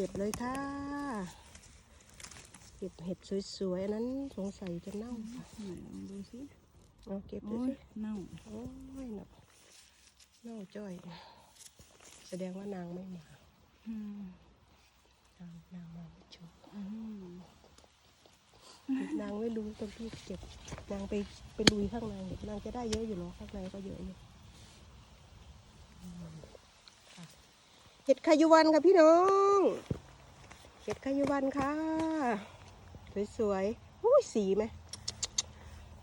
เก็บเลยค่ะ เก็บเห็ดสวยๆอันนั้นสงสัยจะเน่าค่ะไหนลองดูสิเอาเก็บดูโอ้ยสิเน่าโอ้ยเน่าเน่าจ้อย แสดงว่านางไม่มาอืมนางนางมาไม่ชมอืมนางไม่รู้ตรงที่เก็บ นางไปไปลุยข้างใน นางจะได้เยอะอยู่หรอข้างในก็เยอะอยู่อืมค่ะ เห็ดขยุวันค่ะพี่น้อง เห็ดขยุวันค่ะ สวยๆอุ้ยสีไหม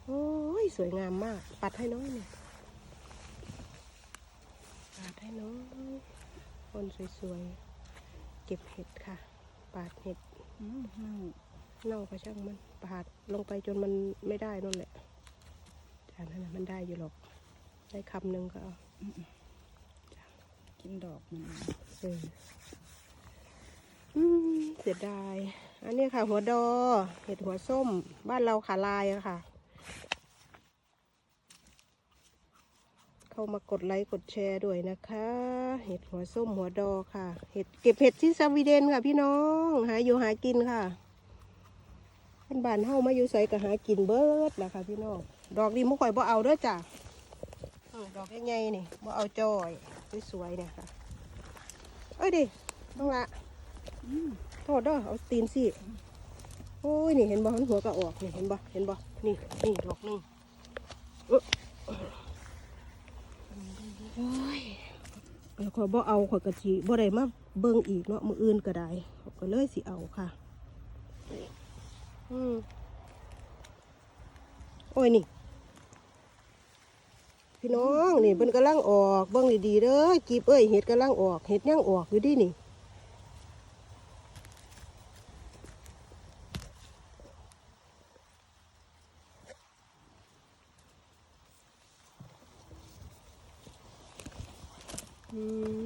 โอ้ยสวยงามมาก ปัดให้น้อยหน่อยปัดให้น้อยคนสวยๆ เก็บเห็ดค่ะ ปาดเห็ดเน่าเน่าก็ช่างมันปาดลงไปจนมันไม่ได้นั่นแหละแต่นั่นมันได้อยู่หรอก ได้คำหนึ่งก็เอา กินดอกมันเอออืมเสียดาย อันนี้ค่ะ หัวดอ เห็ดหัวส้ม บ้านเราขาลายอะค่ะ เข้ามากดไลค์กดแชร์ด้วยนะคะ เห็ดหัวส้มหัวดอค่ะ เห็ดเก็บเห็ดที่สวีเดนค่ะ พี่น้อง หาอยู่หากินค่ะท่านบ้านเฮามาอยู่ใส่ก็หากินเบิดล่ะค่ะพี่น้อง ดอกนี้มุข่อยบ่เอาเด้อจ้ะอืมดอกใหญ่ๆนี่บ่เอาจอย สวยๆเนี่ยค่ะ เอ้ยดิต้องละอืมโทษเด้อเอาตีนสิโอ้ยนี่เห็นบ่มันหัวก็ออกนี่เห็นบ่เห็นบ่นี่นี่ดอกหนึงเอ้อโอ้ยแล้วขอยบ่เอาขอยกะสิบ่ได้มาเบิ่งอีกเนาะมื้ออื่นก็ได้ข้อยก็เลยสิเอาค่ะ อืมโอ้ยนี่ พี่น้องนี่เพิ่นกำลังออกเบิ่งดีๆเด้อกีบเอ้ยเห็ดกำลังออกเห็ดยังออกอยู่ดินี่อืม